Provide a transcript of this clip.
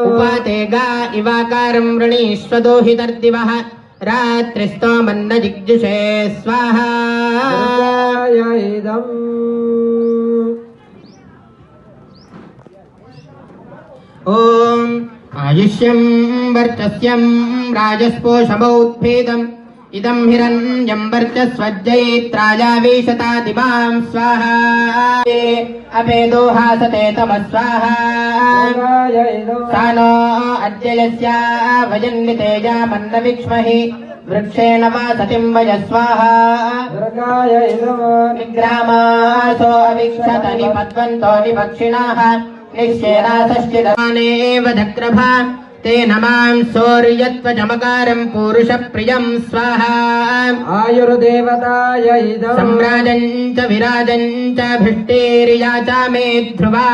ఉపాతే గా ఇవాకారం వృణీశ్వదోహితర్దివః రాత్రిస్తో మన్న జిగ్జుషే స్వాహ ఇదం ఆయుష్యం వర్చస్యం రాజస్పోషమౌద్భేదం ఇదం హిరణ్యం వర్చస్వజ్జైత్రాజావేశతాదిమాం స్వాహా అపేదో హాసతే తమ స్వాహా సానో అద్యయస్యా వజన్మి తేజామన్న విక్ష్మహి వృక్షేణ వా సతిం వయ స్వాహా నిగ్రామాసో అవిక్షత నిపద్వంతో నిపక్షిణాః निश्चेनासश्चिदमानेव धक्रभा तेन माँ सौर्यत्वचमकारं पूरुषप्रियं स्वाहा। आयुर्देवताय सम्राजं सम्राजम् च विराजम् च भिष्टेर्या च मे ध्रुवा।